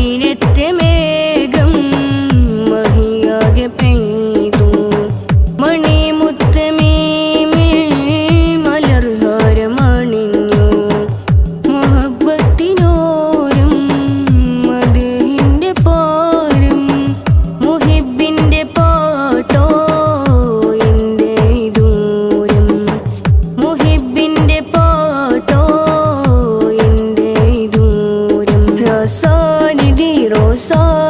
にってめ sol.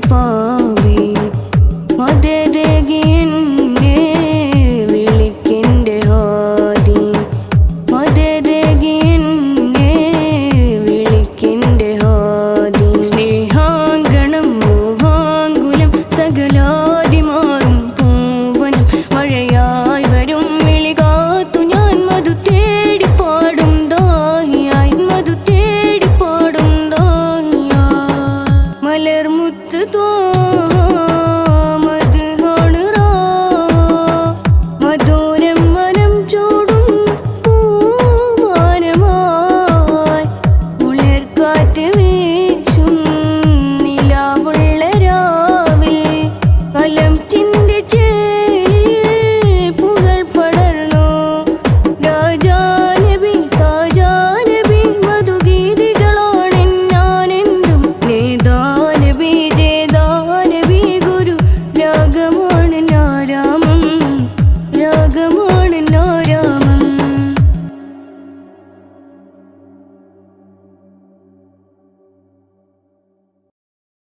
Eller mutlu doğar